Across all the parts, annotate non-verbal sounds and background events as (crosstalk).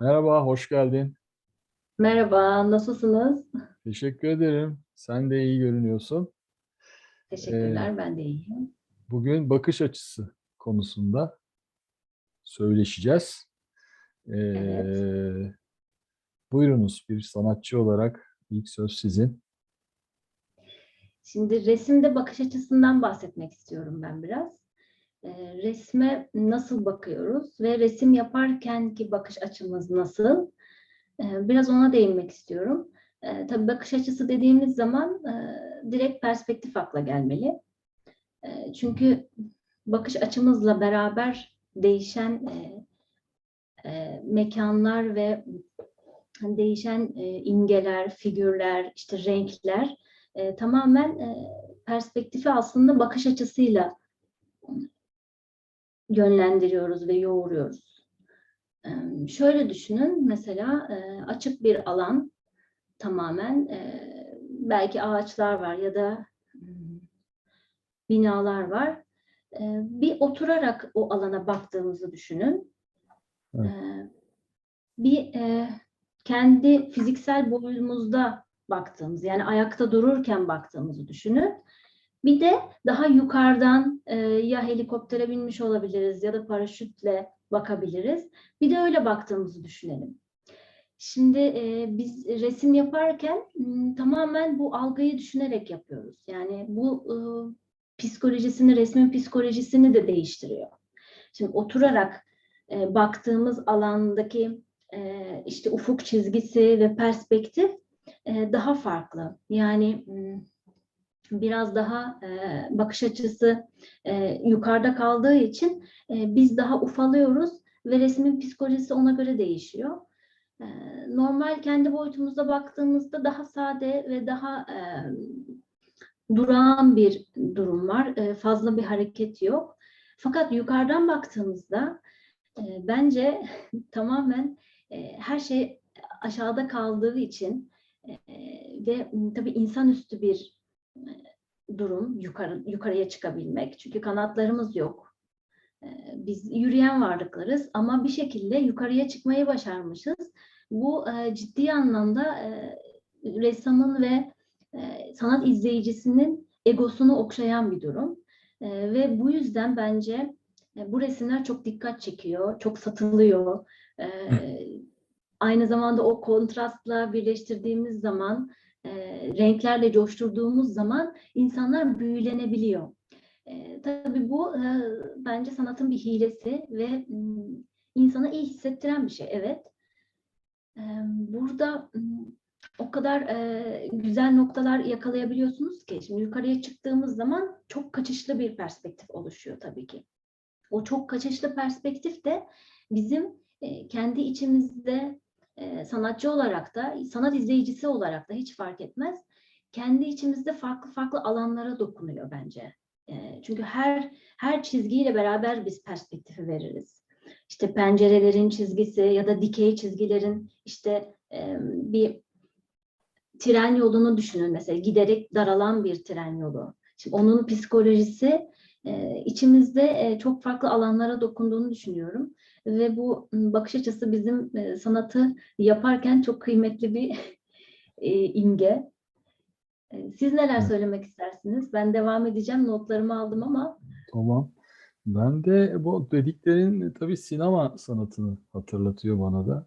Merhaba, hoş geldin. Merhaba, nasılsınız? Teşekkür ederim. Sen de iyi görünüyorsun. Teşekkürler, ben de iyiyim. Bugün bakış açısı konusunda söyleşeceğiz. Ee, buyurunuz, bir sanatçı olarak ilk söz sizin. Şimdi resimde bakış açısından bahsetmek istiyorum ben biraz. Ee, resme nasıl bakıyoruz ve resim yaparken ki bakış açımız nasıl? Ee, biraz ona değinmek istiyorum. Ee, tabii bakış açısı dediğimiz zaman e, direkt perspektif akla gelmeli. Çünkü bakış açımızla beraber değişen e, e, mekanlar ve değişen imgeler, figürler, işte renkler tamamen perspektifi aslında bakış açısıyla yönlendiriyoruz ve yoğuruyoruz. Şöyle düşünün, mesela açık bir alan tamamen belki ağaçlar var ya da hmm, binalar var. Bir oturarak o alana baktığımızı düşünün. Evet. Bir kendi fiziksel boyumuzda baktığımız, yani ayakta dururken baktığımızı düşünün. Bir de daha yukarıdan e, ya helikoptere binmiş olabiliriz ya da paraşütle bakabiliriz. Bir de öyle baktığımızı düşünelim. Şimdi e, biz resim yaparken tamamen bu algıyı düşünerek yapıyoruz. Yani bu e, psikolojisini, resmin psikolojisini de değiştiriyor. Şimdi oturarak e, baktığımız alandaki e, işte ufuk çizgisi ve perspektif e, daha farklı. Yani biraz daha e, bakış açısı e, yukarıda kaldığı için e, biz daha ufalıyoruz ve resmin psikolojisi ona göre değişiyor. E, normal kendi boyutumuzda baktığımızda daha sade ve daha e, durağan bir durum var. E, fazla bir hareket yok. Fakat yukarıdan baktığımızda e, bence (laughs) tamamen e, her şey aşağıda kaldığı için e, ve tabii insanüstü bir durum yukarı yukarıya çıkabilmek. Çünkü kanatlarımız yok. E, Biz yürüyen varlıklarız ama bir şekilde yukarıya çıkmayı başarmışız. Bu e, ciddi anlamda e, ressamın ve e, sanat izleyicisinin egosunu okşayan bir durum. Ve bu yüzden bence bu resimler çok dikkat çekiyor, çok satılıyor. Aynı zamanda o kontrastla birleştirdiğimiz zaman, e, renklerle coşturduğumuz zaman insanlar büyülenebiliyor. E, tabii bu e, bence sanatın bir hilesi ve m, insana iyi hissettiren bir şey, evet. E, burada o kadar e, güzel noktalar yakalayabiliyorsunuz ki şimdi yukarıya çıktığımız zaman çok kaçışlı bir perspektif oluşuyor tabii ki. O çok kaçışlı perspektif de bizim e, kendi içimizde e, sanatçı olarak da sanat izleyicisi olarak da hiç fark etmez. Kendi içimizde farklı farklı alanlara dokunuyor bence. E, çünkü her her çizgiyle beraber biz perspektifi veririz. İşte pencerelerin çizgisi ya da dikey çizgilerin işte e, bir tren yolunu düşünün mesela giderek daralan bir tren yolu. Şimdi onun psikolojisi e, içimizde e, çok farklı alanlara dokunduğunu düşünüyorum ve bu bakış açısı bizim e, sanatı yaparken çok kıymetli bir (laughs) e, imge. E, Siz neler söylemek istersiniz? Ben devam edeceğim. Notlarımı aldım ama Tamam. Ben de bu dediklerin tabii sinema sanatını hatırlatıyor bana da.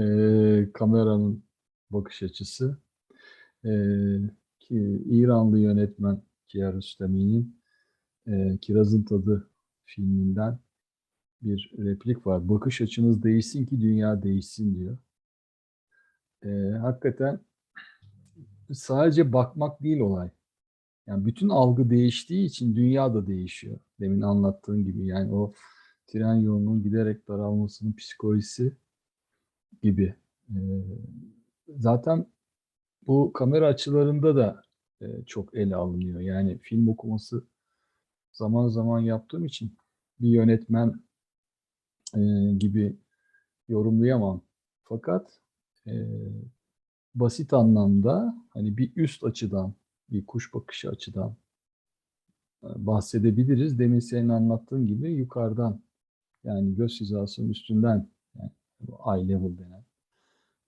Ee, kameranın bakış açısı. Ee, ki İranlı yönetmen Kiarostami'nin e, Kirazın Tadı filminden bir replik var. Bakış açınız değişsin ki dünya değişsin diyor. Ee, hakikaten sadece bakmak değil olay. Yani bütün algı değiştiği için dünya da değişiyor. Demin anlattığın gibi yani o tren yolunun giderek daralmasının psikolojisi gibi. Ee, zaten bu kamera açılarında da e, çok ele alınıyor. Yani film okuması zaman zaman yaptığım için bir yönetmen e, gibi yorumlayamam. Fakat e, basit anlamda hani bir üst açıdan, bir kuş bakışı açıdan e, bahsedebiliriz. Demin senin anlattığın gibi yukarıdan yani göz hizasının üstünden yani eye level denen.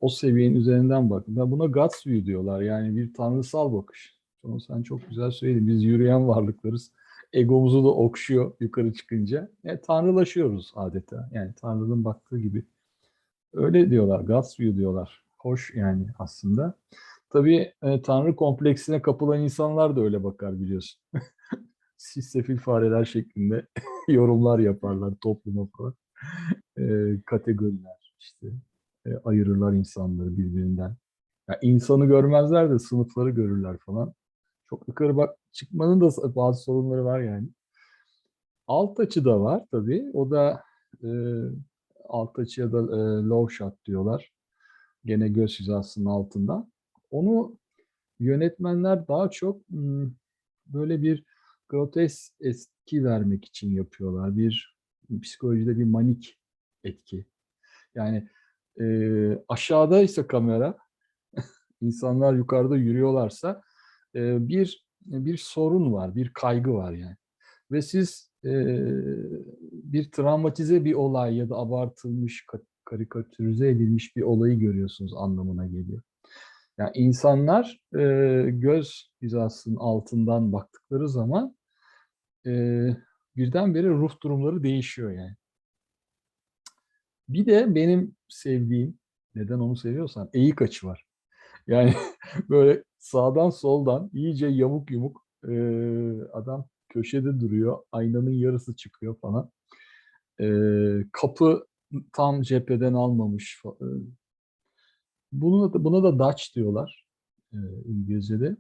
O seviyenin üzerinden bak. Ben buna God's view diyorlar. Yani bir tanrısal bakış. Onu sen çok güzel söyledin. Biz yürüyen varlıklarız. Egomuzu da okşuyor yukarı çıkınca. E, tanrılaşıyoruz adeta. Yani Tanrı'nın baktığı gibi. Öyle diyorlar. God's view diyorlar. Hoş yani aslında. Tabii e, Tanrı kompleksine kapılan insanlar da öyle bakar biliyorsun. (laughs) Siz sefil fareler şeklinde (laughs) yorumlar yaparlar topluma falan. E, kategoriler işte e, ayırırlar insanları birbirinden. Ya insanı görmezler de sınıfları görürler falan. Çok yukarı bak çıkmanın da bazı sorunları var yani. Alt açı da var tabii. O da e, alt açıya da e, low shot diyorlar. Gene göz hizasının altında. Onu yönetmenler daha çok hmm, böyle bir grotesk etki vermek için yapıyorlar. Bir psikolojide bir manik etki. Yani e, aşağıdaysa kamera, (laughs) insanlar yukarıda yürüyorlarsa e, bir bir sorun var, bir kaygı var yani. Ve siz e, bir travmatize bir olay ya da abartılmış, ka- karikatürize edilmiş bir olayı görüyorsunuz anlamına geliyor. Yani insanlar e, göz hizasının altından baktıkları zaman e, birdenbire ruh durumları değişiyor yani. Bir de benim sevdiğim, neden onu seviyorsan, eğik açı var. Yani (laughs) böyle sağdan soldan iyice yamuk yumuk e, adam köşede duruyor, aynanın yarısı çıkıyor falan. E, kapı tam cepheden almamış. Buna da, buna da Dutch diyorlar e, İngilizce'de.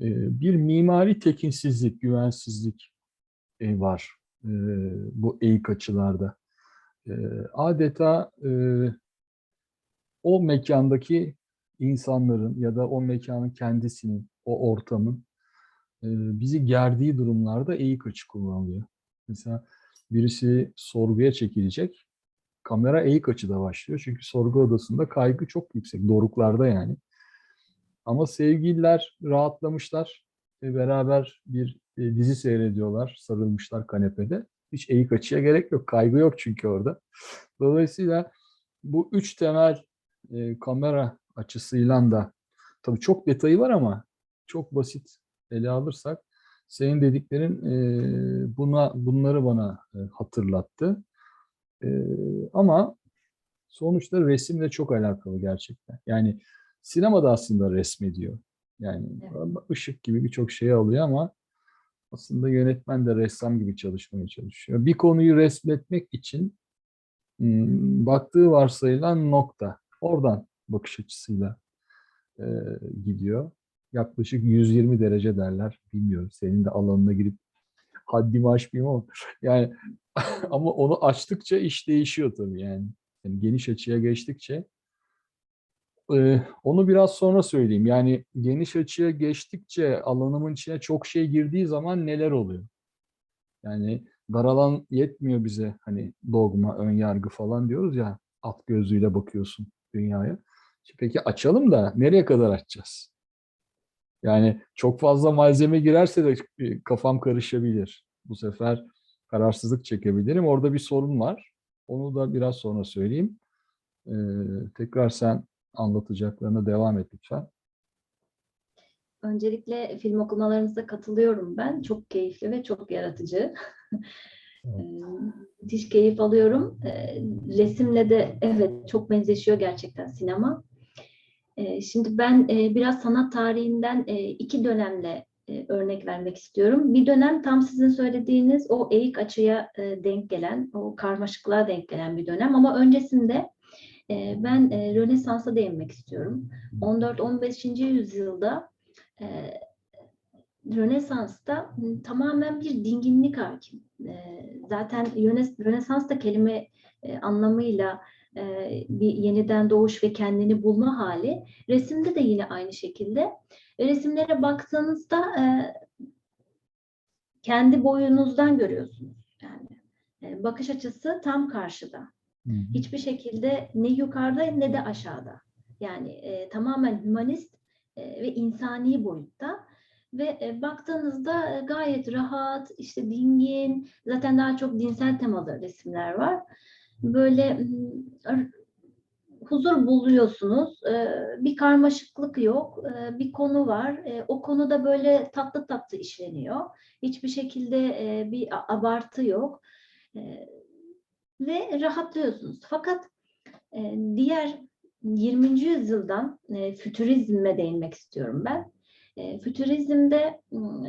E, bir mimari tekinsizlik, güvensizlik e, var e, bu eğik açılarda. E, adeta e, o mekandaki insanların ya da o mekanın kendisinin, o ortamın e, bizi gerdiği durumlarda eğik açı kullanılıyor. Mesela birisi sorguya çekilecek, kamera eğik açıda başlıyor. Çünkü sorgu odasında kaygı çok yüksek, doruklarda yani. Ama sevgililer rahatlamışlar ve beraber bir e, dizi seyrediyorlar, sarılmışlar kanepede. Hiç eğik açıya gerek yok, kaygı yok çünkü orada. Dolayısıyla bu üç temel e, kamera açısıyla da tabii çok detayı var ama çok basit ele alırsak senin dediklerin e, buna bunları bana e, hatırlattı. E, ama sonuçta resimle çok alakalı gerçekten. Yani sinemada aslında resmediyor. Yani ışık gibi birçok şeyi alıyor ama aslında yönetmen de ressam gibi çalışmaya çalışıyor. Bir konuyu resmetmek için hmm, baktığı varsayılan nokta. Oradan bakış açısıyla e, gidiyor. Yaklaşık 120 derece derler. Bilmiyorum. Senin de alanına girip haddimi aşmayayım ama (laughs) yani (laughs) ama onu açtıkça iş değişiyor tabii yani. yani geniş açıya geçtikçe e, onu biraz sonra söyleyeyim. Yani geniş açıya geçtikçe alanımın içine çok şey girdiği zaman neler oluyor? Yani dar alan yetmiyor bize hani dogma, ön yargı falan diyoruz ya alt gözlüğüyle bakıyorsun dünyaya. Peki açalım da nereye kadar açacağız? Yani çok fazla malzeme girerse de e, kafam karışabilir. Bu sefer kararsızlık çekebilirim. Orada bir sorun var. Onu da biraz sonra söyleyeyim. Ee, tekrar sen anlatacaklarına devam et lütfen. Öncelikle film okumalarınıza katılıyorum ben. Çok keyifli ve çok yaratıcı. Evet. Eee, Müthiş keyif alıyorum. Eee, Resimle de evet çok benzeşiyor gerçekten sinema. Eee, Şimdi ben eee, biraz sanat tarihinden eee, iki dönemle eee, örnek vermek istiyorum. Bir dönem tam sizin söylediğiniz o eğik açıya denk gelen, o karmaşıklığa denk gelen bir dönem. Ama öncesinde ben Rönesans'a değinmek istiyorum. 14-15. yüzyılda Rönesans'ta tamamen bir dinginlik hakim. Zaten Rönesans da kelime e, anlamıyla e, bir yeniden doğuş ve kendini bulma hali. Resimde de yine aynı şekilde. Ve resimlere baktığınızda e, kendi boyunuzdan görüyorsunuz. Yani e, bakış açısı tam karşıda. Hı hı. Hiçbir şekilde ne yukarıda ne de aşağıda. Yani e, tamamen hümanist e, ve insani boyutta. Ve e, baktığınızda e, gayet rahat, işte dingin, zaten daha çok dinsel temalı resimler var. Böyle huzur buluyorsunuz. Bir karmaşıklık yok. Bir konu var. O konuda böyle tatlı tatlı işleniyor. Hiçbir şekilde bir abartı yok. Ve rahatlıyorsunuz. Fakat diğer 20. yüzyıldan fütürizme değinmek istiyorum ben. Fütürizmde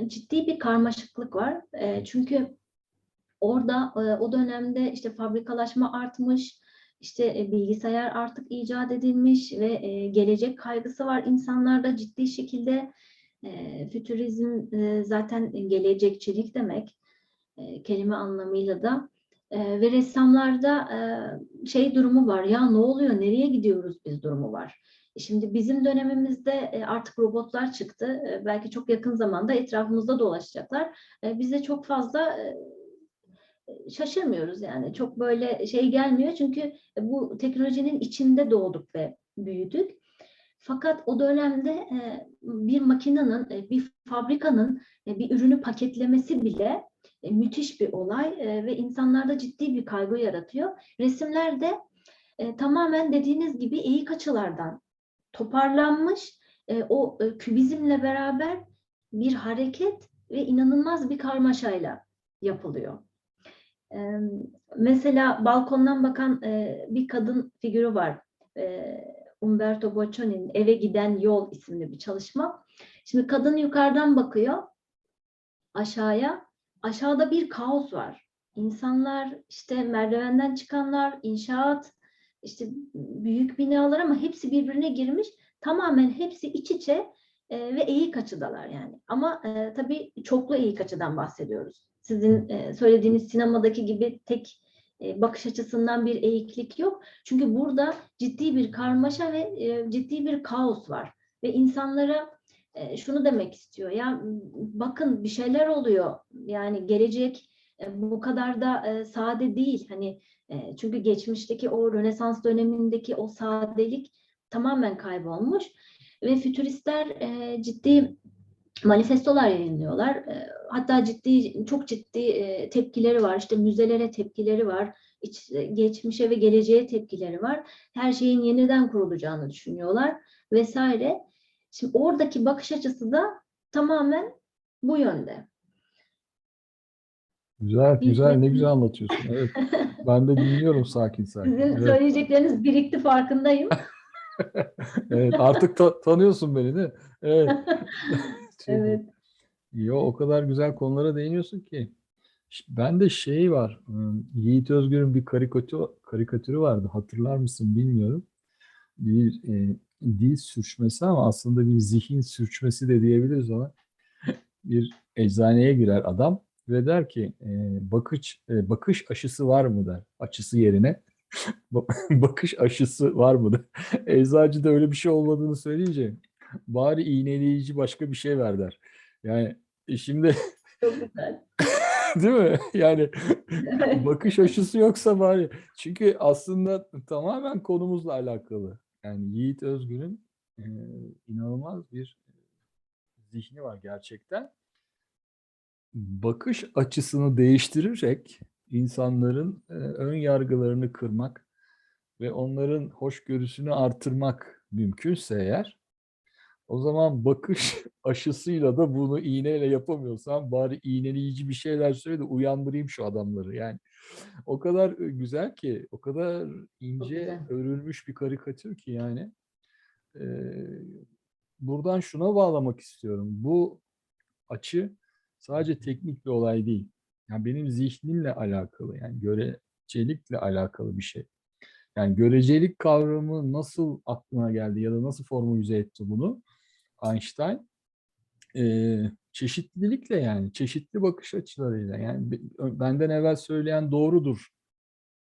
ciddi bir karmaşıklık var. Çünkü orada e, o dönemde işte fabrikalaşma artmış, işte e, bilgisayar artık icat edilmiş ve e, gelecek kaygısı var insanlarda ciddi şekilde. E, fütürizm e, zaten gelecekçilik demek kelime anlamıyla da. Ve ressamlarda şey durumu var. Ya ne oluyor? Nereye gidiyoruz biz durumu var. Şimdi bizim dönemimizde artık robotlar çıktı. Belki çok yakın zamanda etrafımızda dolaşacaklar. Bize çok fazla şaşırmıyoruz yani. Çok böyle şey gelmiyor çünkü bu teknolojinin içinde doğduk ve büyüdük. Fakat o dönemde e, bir makinenin, e, bir fabrikanın e, bir ürünü paketlemesi bile müthiş bir olay ve insanlarda ciddi bir kaygı yaratıyor. Resimlerde e, tamamen dediğiniz gibi eğik açılardan toparlanmış o kübizmle beraber bir hareket ve inanılmaz bir karmaşayla yapılıyor. Mesela balkondan bakan e, bir kadın figürü var. E, Umberto Boccioni'nin Eve Giden Yol isimli bir çalışma. Şimdi kadın yukarıdan bakıyor aşağıya. Aşağıda bir kaos var. İnsanlar işte merdivenden çıkanlar, inşaat, işte büyük binalar ama hepsi birbirine girmiş. Tamamen hepsi iç içe e, ve eğik açıdalar yani. Ama e, tabii çoklu eğik açıdan bahsediyoruz. Sizin e, söylediğiniz sinemadaki gibi tek e, bakış açısından bir eğiklik yok. Çünkü burada ciddi bir karmaşa ve e, ciddi bir kaos var. Ve insanlara şunu demek istiyor. Ya bakın bir şeyler oluyor. Yani gelecek bu kadar da sade değil. Hani çünkü geçmişteki o Rönesans dönemindeki o sadelik tamamen kaybolmuş ve fütüristler ciddi manifestolar yayınlıyorlar. E, hatta ciddi çok ciddi e, tepkileri var. İşte müzelere tepkileri var. İç, geçmişe ve geleceğe tepkileri var. Her şeyin yeniden kurulacağını düşünüyorlar vesaire. Şimdi oradaki bakış açısı da tamamen bu yönde. Güzel, güzel, ne (laughs) güzel anlatıyorsun. Evet, ben de dinliyorum sakin sakin. Sizin Evet, söyleyecekleriniz birikti farkındayım. (laughs) evet, artık ta- tanıyorsun beni değil mi? Evet. (laughs) Şey, Evet. Yo, o kadar güzel konulara değiniyorsun ki. Ben de şey var, Yiğit Özgür'ün bir karikatürü, karikatürü vardı, hatırlar mısın bilmiyorum. Bir e, dil sürçmesi ama aslında bir zihin sürçmesi de diyebiliriz ona. Bir eczaneye girer adam ve der ki e, bakış e, bakış aşısı var mı der. Açısı yerine (laughs) Ba- bakış aşısı var mı der. (laughs) Eczacı da öyle bir şey olmadığını söyleyince bari iğneleyici başka bir şey ver der. Yani e, şimdi Çok güzel. (laughs) değil mi? Yani (laughs) bakış aşısı yoksa bari. Çünkü aslında tamamen konumuzla alakalı. Yani Yiğit Özgür'ün e, inanılmaz bir zihni var gerçekten. Bakış açısını değiştirerek insanların e, ön yargılarını kırmak ve onların hoşgörüsünü artırmak mümkünse eğer o zaman bakış (laughs) aşısıyla da bunu iğneyle yapamıyorsam bari iğneleyici bir şeyler söyle de uyandırayım şu adamları. Yani o kadar güzel ki, o kadar ince örülmüş bir karikatür ki yani. Eee, buradan şuna bağlamak istiyorum. Bu açı sadece teknik bir olay değil. Yani benim zihnimle alakalı, yani görecelikle alakalı bir şey. Yani görecelik kavramı nasıl aklına geldi ya da nasıl formülize etti bunu Einstein? Eee, çeşitlilikle yani, çeşitli bakış açılarıyla. Yani benden evvel söyleyen doğrudur.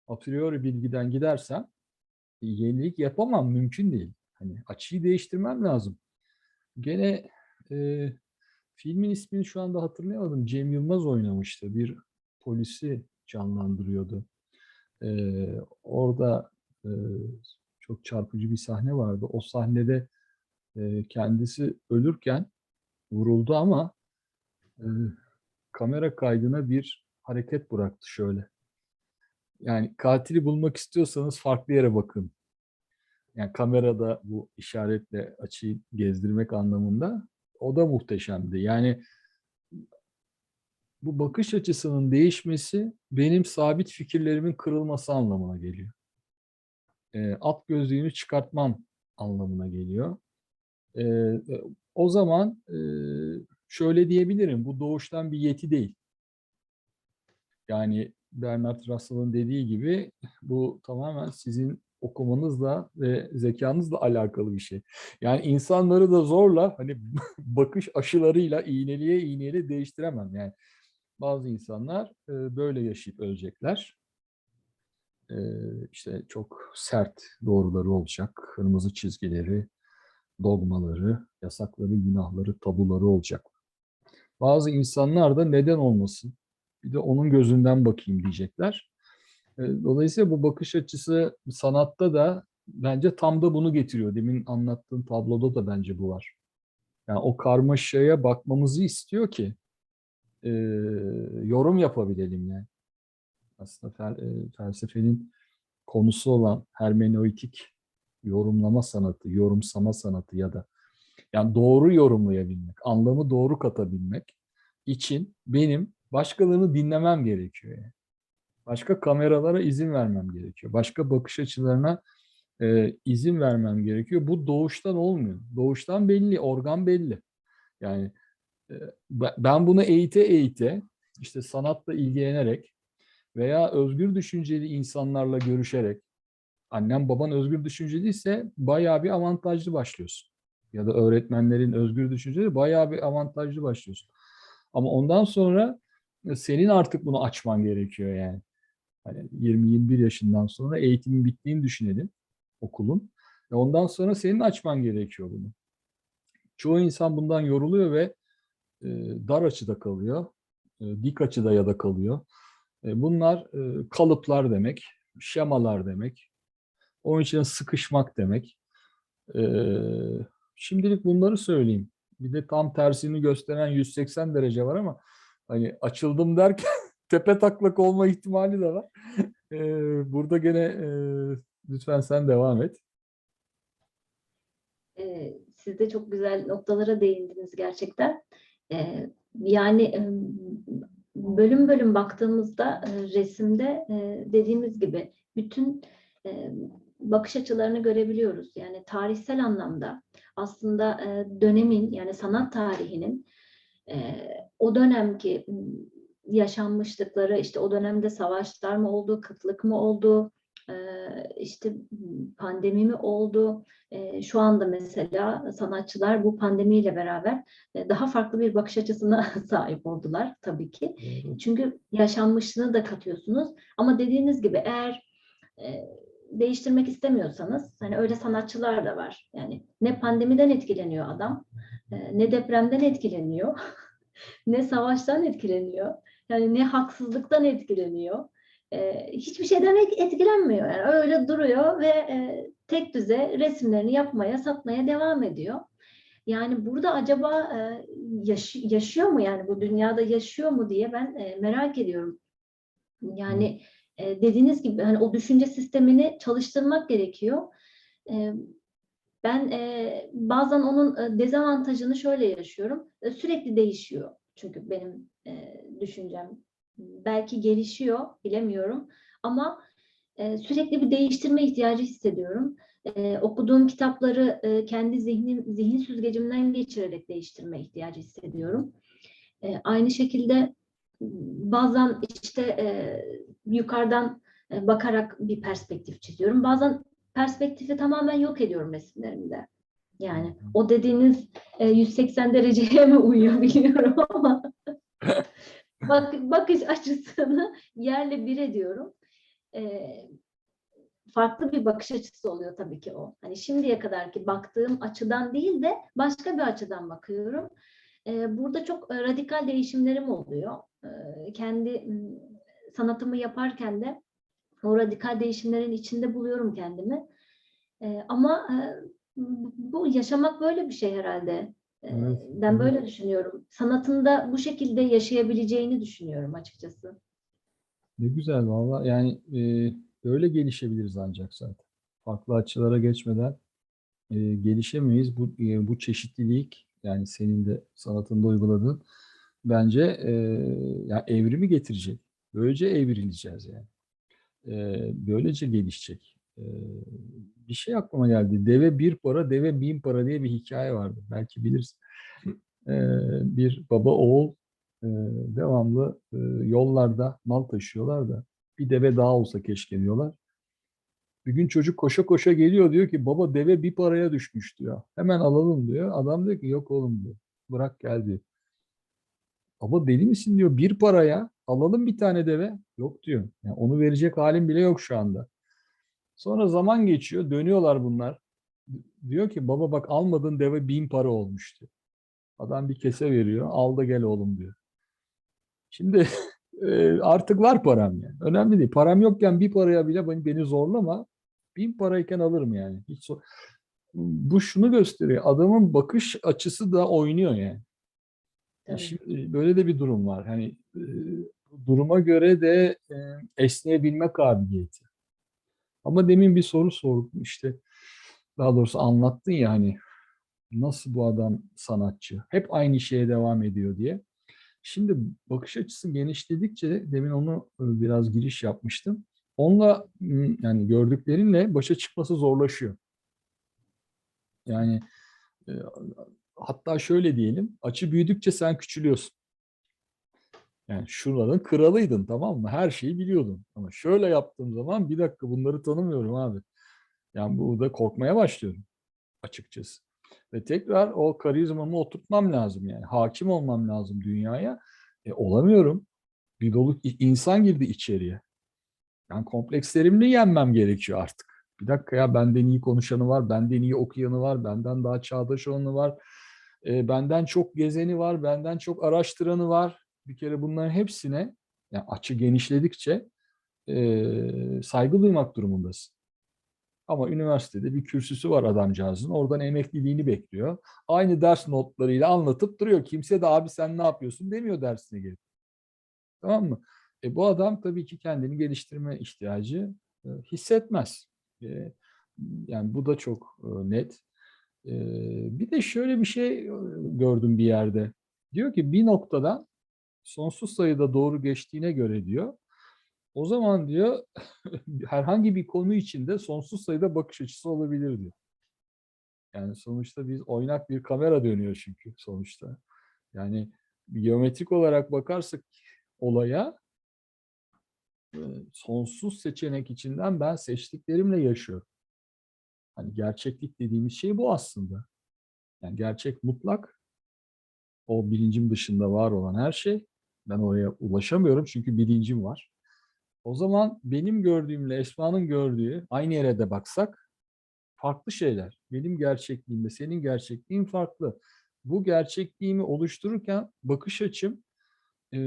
A priori bilgiden gidersem e, yenilik yapamam, mümkün değil. Hani açıyı değiştirmem lazım. Gene eee, filmin ismini şu anda hatırlayamadım. Cem Yılmaz oynamıştı. Bir polisi canlandırıyordu. Eee, orada eee, çok çarpıcı bir sahne vardı. O sahnede eee, kendisi ölürken vuruldu ama eee, kamera kaydına bir hareket bıraktı şöyle. Yani katili bulmak istiyorsanız farklı yere bakın Yani kamerada bu işaretle açıyı gezdirmek anlamında o da muhteşemdi. Yani bu bakış açısının değişmesi benim sabit fikirlerimin kırılması anlamına geliyor. E, at gözlüğünü çıkartmam anlamına geliyor. E, e, o zaman e, şöyle diyebilirim, bu doğuştan bir yeti değil. Yani Bernard Russell'ın dediği gibi bu tamamen sizin okumanızla ve zekanızla alakalı bir şey. Yani insanları da zorla hani (laughs) bakış aşılarıyla iğneliye iğneliye değiştiremem. Yani bazı insanlar e, böyle yaşayıp ölecekler. E, işte çok sert doğruları olacak, kırmızı çizgileri, dogmaları, yasakları, günahları, tabuları olacak. Bazı insanlar da neden olmasın? Bir de onun gözünden bakayım diyecekler. E, Dolayısıyla bu bakış açısı sanatta da bence tam da bunu getiriyor. Demin anlattığım tabloda da bence bu var. Yani o karmaşaya bakmamızı istiyor ki e, yorum yapabilelim yani. Aslında fel- e, felsefenin konusu olan hermeneutik yorumlama sanatı, yorumsama sanatı ya da yani doğru yorumlayabilmek, anlamı doğru katabilmek için benim başkalarını dinlemem gerekiyor. Yani. Başka kameralara izin vermem gerekiyor. Başka bakış açılarına e, izin vermem gerekiyor. Bu doğuştan olmuyor. Doğuştan belli, organ belli. Yani e, ben- bunu eğite eğite, işte sanatla ilgilenerek veya özgür düşünceli insanlarla görüşerek, annem baban özgür düşünceliyse bayağı bir avantajlı başlıyorsun. Ya da öğretmenlerin özgür düşünceli bayağı bir avantajlı başlıyorsun. Ama ondan sonra e, senin artık bunu açman gerekiyor yani. Hani 20-21 yaşından sonra eğitimin bittiğini düşünelim okulun. Ve ondan sonra senin açman gerekiyor bunu. Çoğu insan bundan yoruluyor ve e, dar açıda kalıyor. e, dik açıda ya da kalıyor. E, bunlar e, kalıplar demek, şemalar demek. Onun için sıkışmak demek. E, şimdilik bunları söyleyeyim. Bir de tam tersini gösteren 180 derece var ama hani açıldım derken (laughs) tepe taklak olma ihtimali de var. E, burada gene e, lütfen sen devam et. Ee, siz de çok güzel noktalara değindiniz gerçekten. Yani e, bölüm bölüm baktığımızda e, resimde e, dediğimiz gibi bütün bakış açılarını görebiliyoruz. Yani tarihsel anlamda aslında e, dönemin yani sanat tarihinin e, o dönemki yaşanmışlıkları işte o dönemde savaşlar mı oldu, kıtlık mı oldu, e, işte pandemi mi oldu, şu anda mesela sanatçılar bu pandemiyle beraber daha farklı bir bakış açısına (laughs) sahip oldular tabii ki. Çünkü yaşanmışlığını da katıyorsunuz. Ama dediğiniz gibi eğer değiştirmek istemiyorsanız hani öyle sanatçılar da var. Yani ne pandemiden etkileniyor adam, e, ne depremden etkileniyor, (laughs) ne savaştan etkileniyor. Yani ne haksızlıktan etkileniyor. E, hiçbir şeyden et- etkilenmiyor. Yani öyle duruyor ve e, tek düze resimlerini yapmaya, satmaya devam ediyor. Yani burada acaba yaş- yaşıyor mu yani bu dünyada yaşıyor mu diye ben merak ediyorum. Yani e, dediğiniz gibi hani o düşünce sistemini çalıştırmak gerekiyor. E, ben e, bazen onun e, dezavantajını şöyle yaşıyorum. E, sürekli değişiyor çünkü benim e, düşüncem. Belki gelişiyor, bilemiyorum. Ama e, sürekli bir değiştirme ihtiyacı hissediyorum. E, okuduğum kitapları e, kendi zihnim, zihin süzgecimden geçirerek değiştirme ihtiyacı hissediyorum. E, aynı şekilde bazen işte e, yukarıdan e, bakarak bir perspektif çiziyorum. Bazen perspektifi tamamen yok ediyorum resimlerimde. Yani o dediğiniz e, 180 dereceye mi uyuyor bilmiyorum (laughs) ama bak, bakış açısını yerle bir ediyorum. E, farklı bir bakış açısı oluyor tabii ki o. Hani şimdiye kadarki baktığım açıdan değil de başka bir açıdan bakıyorum. E, burada çok e, radikal değişimlerim oluyor. Kendi sanatımı yaparken de o radikal değişimlerin içinde buluyorum kendimi. Ama bu yaşamak böyle bir şey herhalde. Evet, Ben böyle düşünüyorum. Sanatında bu şekilde yaşayabileceğini düşünüyorum açıkçası. Ne güzel valla. Yani e, öyle gelişebiliriz ancak zaten. farklı açılara geçmeden e, gelişemeyiz. Bu e, bu çeşitlilik yani senin de sanatında uyguladığın bence e, ya evrimi getirecek. Böylece evrileceğiz yani. E, böylece gelişecek. E, bir şey aklıma geldi. Deve bir para, deve bin para diye bir hikaye vardı. Belki bilirsin. E, bir baba oğul e, devamlı e, yollarda mal taşıyorlar da bir deve daha olsa keşke diyorlar. Bir gün çocuk koşa koşa geliyor diyor ki baba deve bir paraya düşmüş diyor. Hemen alalım diyor. Adam diyor ki yok oğlum diyor. Bırak gel diyor. Baba deli misin diyor bir paraya alalım bir tane deve. Yok diyor. Yani onu verecek halim bile yok şu anda. Sonra zaman geçiyor dönüyorlar bunlar. Diyor ki baba bak almadığın deve bin para olmuş diyor. Adam bir kese veriyor. Al da gel oğlum diyor. Şimdi (laughs) e, artık var param yani. Önemli değil. Param yokken bir paraya bile beni, zorlama. Bin parayken alırım yani. Hiç zor- Bu şunu gösteriyor. Adamın bakış açısı da oynuyor yani. Tabii. Şimdi böyle de bir durum var. Hani e, duruma göre de e, esneyebilme kabiliyeti. Ama demin bir soru sordum işte. Daha doğrusu anlattın ya hani nasıl bu adam sanatçı? Hep aynı şeye devam ediyor diye. Şimdi bakış açısı genişledikçe demin onu e, biraz giriş yapmıştım. Onunla yani gördüklerinle başa çıkması zorlaşıyor. Yani e, hatta şöyle diyelim, açı büyüdükçe sen küçülüyorsun. Yani şuranın kralıydın tamam mı? Her şeyi biliyordun. Ama şöyle yaptığım zaman bir dakika bunları tanımıyorum abi. Yani burada korkmaya başlıyorum açıkçası. Ve tekrar o karizmamı oturtmam lazım yani. Hakim olmam lazım dünyaya. E, olamıyorum. Bir dolu insan girdi içeriye. Yani komplekslerimle yenmem gerekiyor artık. Bir dakika ya benden iyi konuşanı var, benden iyi okuyanı var, benden daha çağdaş olanı var. E, benden çok gezeni var, benden çok araştıranı var. Bir kere bunların hepsine yani açı genişledikçe e, saygı duymak durumundasın. Ama üniversitede bir kürsüsü var adamcağızın. Oradan emekliliğini bekliyor. Aynı ders notlarıyla anlatıp duruyor. Kimse de abi sen ne yapıyorsun demiyor dersine gelip. Tamam mı? E, bu adam tabii ki kendini geliştirme ihtiyacı e, hissetmez. E, yani bu da çok e, net. E, bir de şöyle bir şey e, gördüm bir yerde. Diyor ki bir noktadan sonsuz sayıda doğru geçtiğine göre diyor. O zaman diyor (laughs) herhangi bir konu içinde sonsuz sayıda bakış açısı olabilir diyor. Yani sonuçta biz oynak bir kamera dönüyor çünkü sonuçta. Yani geometrik olarak bakarsak olaya e, sonsuz seçenek içinden ben seçtiklerimle yaşıyorum. Hani gerçeklik dediğimiz şey bu aslında. Yani gerçek mutlak o bilincim dışında var olan her şey. Ben oraya ulaşamıyorum çünkü bilincim var. O zaman benim gördüğümle Esma'nın gördüğü aynı yere de baksak farklı şeyler. Benim gerçekliğimle senin gerçekliğin farklı. Bu gerçekliğimi oluştururken bakış açım e,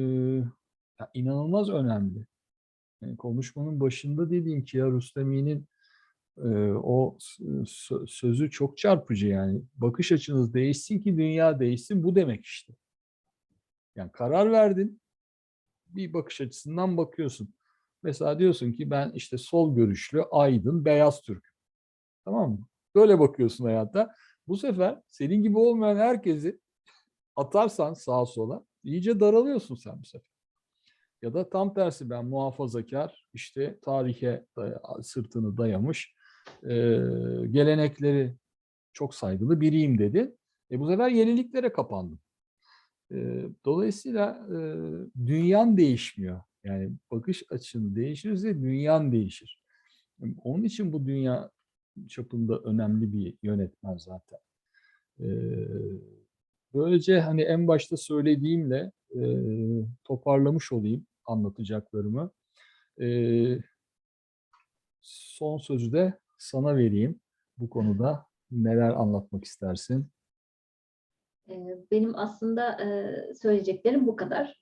ya inanılmaz önemli. Yani konuşmanın başında dediğim Kiarostami'nin o sö- sözü çok çarpıcı yani. Bakış açınız değişsin ki dünya değişsin bu demek işte. Yani karar verdin bir bakış açısından bakıyorsun. Mesela diyorsun ki ben işte sol görüşlü, aydın, beyaz Türk. Tamam mı? Böyle bakıyorsun hayata. Bu sefer senin gibi olmayan herkesi atarsan sağa sola iyice daralıyorsun sen bu sefer. Ya da tam tersi ben muhafazakar, işte tarihe sırtını dayamış, e, gelenekleri çok saygılı biriyim dedi. E bu sefer yeniliklere kapandın. E, dolayısıyla e, dünyan değişmiyor. Yani bakış açın değişirse dünyan değişir. Onun için bu dünya çapında önemli bir yönetmen zaten. Ee, böylece hani en başta söylediğimle e, toparlamış olayım anlatacaklarımı. Ee, son sözü de sana vereyim bu konuda. Neler anlatmak istersin? Ee, Benim aslında e, söyleyeceklerim bu kadar.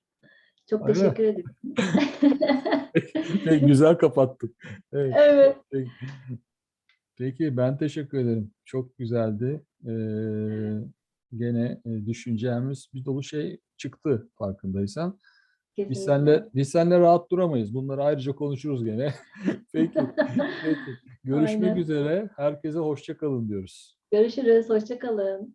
Çok Öyle mi? teşekkür ederim. (laughs) Peki, Güzel kapattın. Evet. Evet. Peki. Peki ben teşekkür ederim. Çok güzeldi. Ee, gene e, düşüneceğimiz bir dolu şey çıktı farkındaysan. Biz Kesinlikle. senle biz senle rahat duramayız. Bunları ayrıca konuşuruz gene. (laughs) Peki. Peki. Görüşmek Aynen. üzere. Herkese hoşça kalın diyoruz. Görüşürüz. Hoşça kalın.